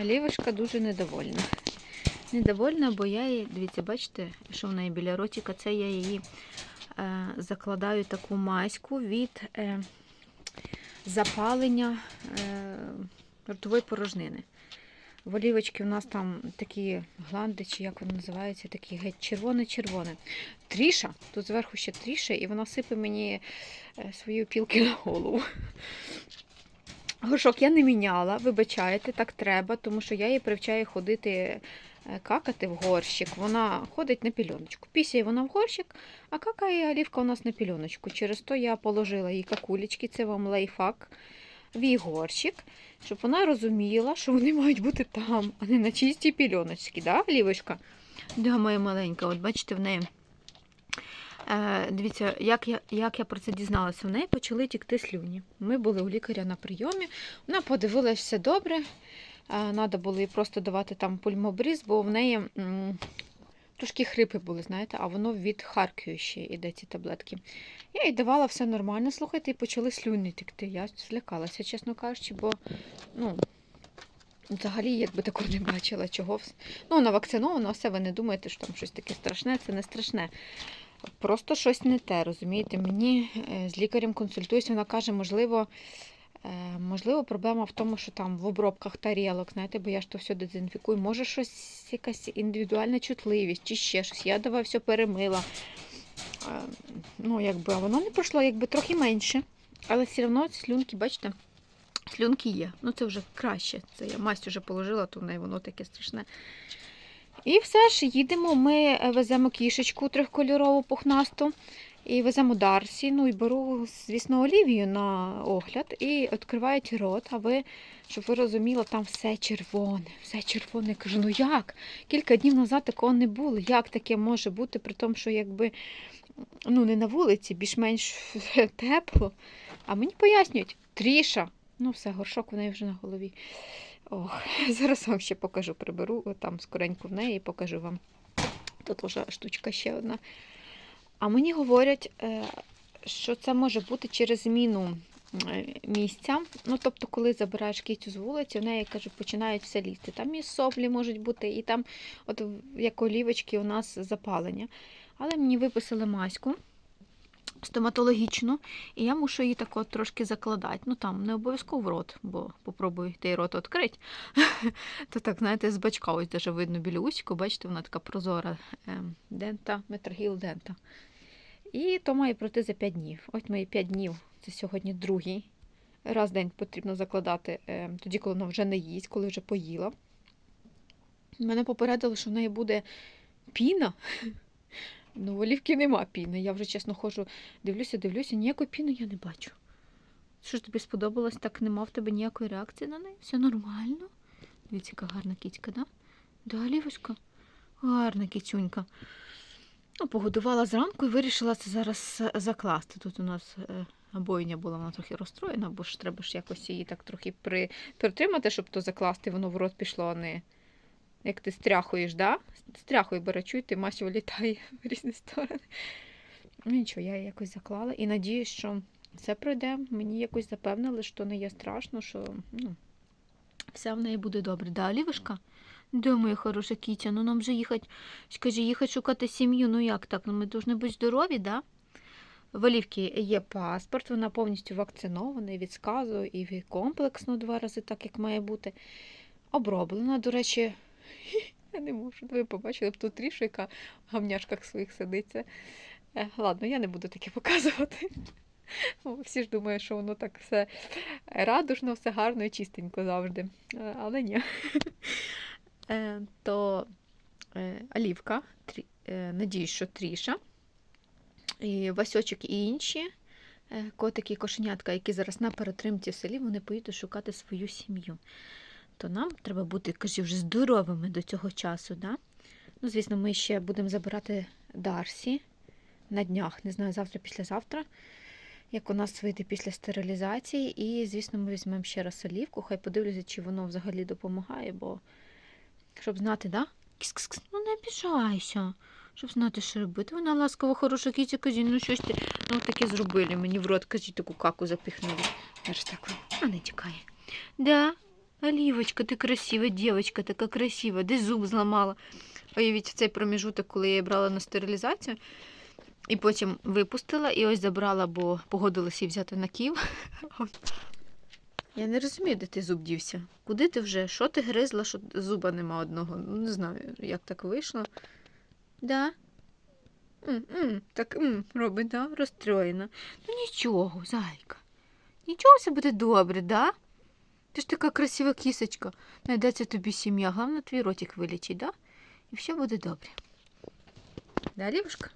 Олівушка дуже недовольна. Недовольна, бо я її, дивіться, бачите, що в неї біля ротика, це я її е, закладаю таку маську від е, запалення е, ротової порожнини. В олівочки у нас там такі гланди, чи як вони називаються, такі геть червоне-червоне. Тріша, тут зверху ще тріша, і вона сипе мені е, свої опілки на голову. Горшок я не міняла, вибачайте, так треба, тому що я її привчаю ходити е, какати в горщик. Вона ходить на пільоночку. Пісяє вона в горщик, а какає олівка у нас на пільоночку. Через то я положила їй какулечки, це вам лайфхак, в її горщик, щоб вона розуміла, що вони мають бути там, а не на чистій пільоночці. Да, Олівочка? Да, моя маленька, от бачите, в неї. Е, дивіться, як я, як я про це дізналася, в неї почали тікти слюні. Ми були у лікаря на прийомі, вона подивилась все добре. Треба було їй просто давати там пульмобріз, бо в неї трошки хрипи були, знаєте, а воно від Харкію ще йде ці таблетки. Я їй давала все нормально, слухайте, і почали слюні текти. Я злякалася, чесно кажучи, бо ну, взагалі якби такого не бачила, чого. Ну, вона вакцинована, все, ви не думаєте, що там щось таке страшне, це не страшне. Просто щось не те, розумієте? Мені е, з лікарем консультуюся, вона каже, можливо, е, можливо, проблема в тому, що там в обробках тарілок, знаєте, бо я ж то все дезінфікую. Може, щось якась індивідуальна чутливість чи ще щось. Я давай все перемила. Е, Ну, якби, а воно не пройшло, якби трохи менше. Але все одно слюнки, бачите, слюнки є. Ну, це вже краще. Це я масть вже положила, то в неї воно таке страшне. І все ж їдемо. Ми е, веземо кішечку трьохкольорову пухнасту. І веземо Дарсі, ну і беру, звісно, Олівію на огляд і відкривають рот. А ви, щоб ви розуміли, там все червоне, все червоне. Я кажу, ну як? Кілька днів назад такого не було. Як таке може бути, при тому, що якби ну, не на вулиці, більш-менш тепло. А мені пояснюють, тріша. Ну, все, горшок у неї вже на голові. Ох, зараз вам ще покажу, приберу там скоренько в неї і покажу вам. Тут вже штучка ще одна. А мені говорять, е, що це може бути через зміну місця. Ну, тобто, коли забираєш кітю з вулиці, в неї кажуть, починають все лізти. Там і соплі можуть бути, і там, от як олівочки, у нас запалення. Але мені виписали маську стоматологічну, і я мушу її так от трошки закладати. Ну там не обов'язково в рот, бо попробую той рот відкрити. То так, знаєте, з бачка ось даже видно біля усіку, бачите, вона така прозора ем, дента, метрогіл дента. І то має пройти за 5 днів. Ось мої 5 днів, це сьогодні другий. Раз в день потрібно закладати, ем, тоді, коли вона вже не їсть, коли вже поїла. Мене попередили, що в неї буде піна. Ну, в олівки нема піни. Я вже чесно ходжу, дивлюся, дивлюся, ніякої піни я не бачу. Що ж тобі сподобалось, так нема в тебе ніякої реакції на неї? Все нормально? Дивіться, яка гарна кітька, да? Да, Олівочка? Гарна кітюнька. Ну, погодувала зранку і вирішила це зараз е, закласти. Тут у нас е, обойня була, вона трохи розстроєна, бо ж треба ж якось її так трохи при... притримати, щоб то закласти, воно в рот пішло, а не як ти стряхуєш, да? Стряхує бере, чуєте, Мася вилітає в різні сторони. Ну, нічого, я її якось заклала і надіюсь, що все пройде. Мені якось запевнили, що не є страшно, що ну, все в неї буде добре. Да, Олівушка? Де хороша кітя? Ну нам же їхати, скажи, їхати шукати сім'ю. Ну як так? Ну ми повинні бути здорові, да? В Олівки є паспорт, вона повністю вакцинована і від сказу, і від комплексно два рази, так як має бути. Оброблена, до речі, я не можу. Ви побачили б ту трішу, яка в гамняшках своїх сидиться. Е, Ладно, я не буду таке показувати. Всі ж думають, що воно так все радужно, все гарно і чистенько завжди. Е, Але ні. Е, То Олівка, надіюсь, що тріша, і Васьочок і інші котики і кошенятка, які зараз на перетримці в селі, вони поїдуть шукати свою сім'ю. То нам треба бути, кажу, вже здоровими до цього часу. Да? Ну, звісно, ми ще будемо забирати Дарсі на днях, не знаю, завтра, післязавтра, як у нас вийде після стерилізації. І, звісно, ми візьмемо ще раз олівку, хай подивлюся, чи воно взагалі допомагає, бо щоб знати, да? Кіс-кіс-кіс, ну не обіжайся. Щоб знати, що робити. Вона ласкава, хороша кітя, каже, ну щось ти ну таке зробили мені в рот, кажіть, таку каку запіхнули. Аж так, а не тікає. Да, Олівочка, ти красива, дівчинка, така красива, де зуб зламала. Уявіть, в цей проміжуток, коли я її брала на стерилізацію, і потім випустила, і ось забрала, бо погодилася її взяти на Київ. Я не розумію, де ти зуб дівся. Куди ти вже? Що ти гризла, що зуба нема одного? Ну, не знаю, як так вийшло. Да? М-м, так м, робить, да? розстроєна. Ну нічого, зайка. Нічого все буде добре, да? Ти ж така красива кісочка. Найдеться тобі сім'я. Головне, твій ротик вилічить, да? І все буде добре. Да, Лівушка?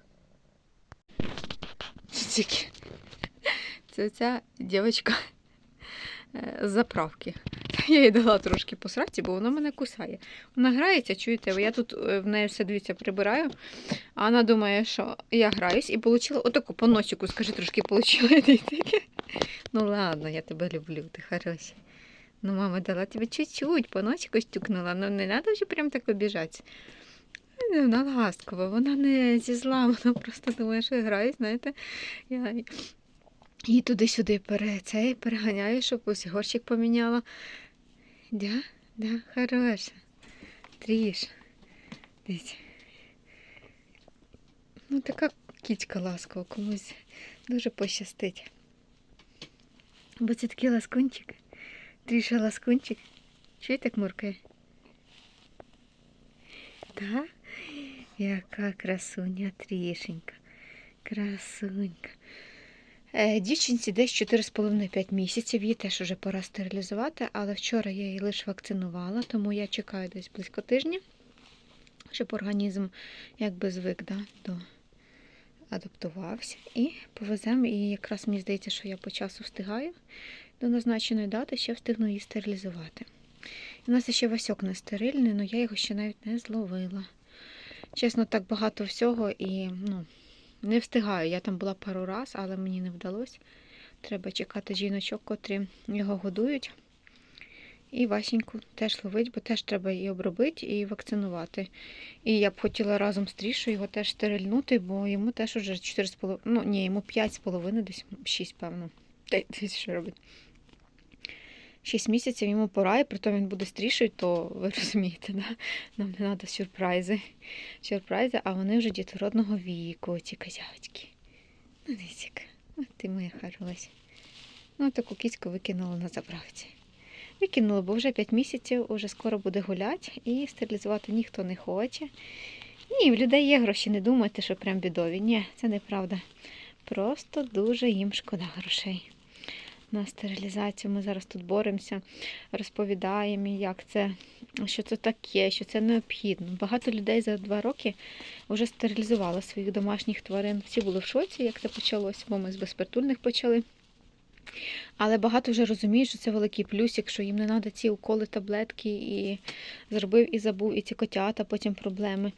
Це ця дівчинка з заправки. Я їй дала трошки посраці, бо вона мене кусає. Вона грається, чуєте, я тут е, в неї все дивіться прибираю, а вона думає, що я граюсь і отримала отаку по носику, скажи, трошки отримала. Ну ладно, я тебе люблю, ти хороший. Ну, мама дала тебе чуть-чуть, по носику стукнула, ну не треба вже прям так обіжатися. Ну, Вона ласкова, вона не зі зла, вона просто думає, що грає, знаєте. Я її туди-сюди пере, цей, переганяю, щоб ось горщик поміняла. Да, да, хороша. Тріш. Дивіться. Ну, така кітька ласкова, комусь дуже пощастить. Бо це такий ласкунчик. Тріша ласкунчик. Чуєте, як муркає? Так? Яка красуня трішенька. Красунька. Е, Дівчинці десь 4,5-5 місяців, їй теж уже пора стерилізувати, але вчора я її лише вакцинувала, тому я чекаю десь близько тижня, щоб організм якби звик да, до адаптувався. І повеземо, і якраз мені здається, що я по часу встигаю до назначеної дати, ще встигну її стерилізувати. У нас ще Васьок не стерильний, але я його ще навіть не зловила. Чесно, так багато всього і ну, не встигаю. Я там була пару раз, але мені не вдалося. Треба чекати жіночок, котрі його годують. І Васеньку теж ловить, бо теж треба її обробити і вакцинувати. І я б хотіла разом з Трішою його теж стерильнути, бо йому теж уже 4,5, ну ні, йому 5,5, десь 6, певно. Десь що робить. 6 місяців йому пора, і притом він буде стрішою, то ви розумієте, да? нам не треба сюрпризи. Сюрпризи, а вони вже дітородного віку, ці козявочки. Ну, дивіться, от ти моя хороша. Ну, таку кіцьку викинула на заправці. Викинула, бо вже 5 місяців, уже скоро буде гуляти і стерилізувати ніхто не хоче. Ні, в людей є гроші, не думайте, що прям бідові. Ні, це неправда. Просто дуже їм шкода грошей на стерилізацію. Ми зараз тут боремося, розповідаємо, як це, що це таке, що це необхідно. Багато людей за два роки вже стерилізували своїх домашніх тварин. Всі були в шоці, як це почалося, бо ми з безпритульних почали. Але багато вже розуміють, що це великий плюсик, що їм не треба ці уколи, таблетки, і зробив і забув, і ці котята, потім проблеми.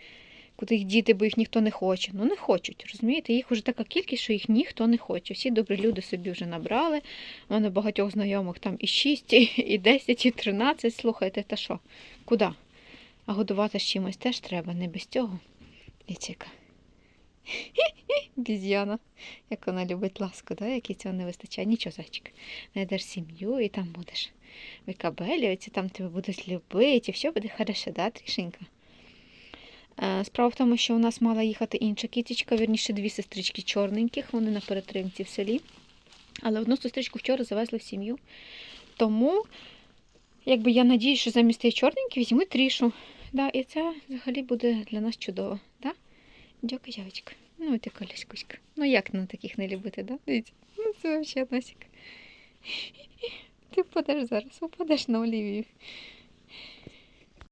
Куди їх діти, бо їх ніхто не хоче. Ну не хочуть, розумієте? Їх вже така кількість, що їх ніхто не хоче. Всі добрі люди собі вже набрали. У мене багатьох знайомих там і 6, і 10, і 13. Слухайте, та що? Куди? А годувати з чимось теж треба, не без цього. Дівчинка. Біз'яна. Як вона любить ласку, да? якій цього не вистачає. Нічого, зайчик. Знайдеш сім'ю і там будеш викабелюватися, там тебе будуть любити, і все буде хорошо, да, трішенька? Е, Справа в тому, що у нас мала їхати інша кітечка, вірніше дві сестрички чорненьких, вони на перетримці в селі. Але одну сестричку вчора завезли в сім'ю. Тому, якби я надію, що замість тієї чорненькі візьму трішу. Да, і це взагалі буде для нас чудово. Да? Дякую, явочка. Ну, ти коліськуська. Ну як на таких не любити, да? Дивіться. Ну це взагалі носик. Ти впадеш зараз, упадеш на Олівію.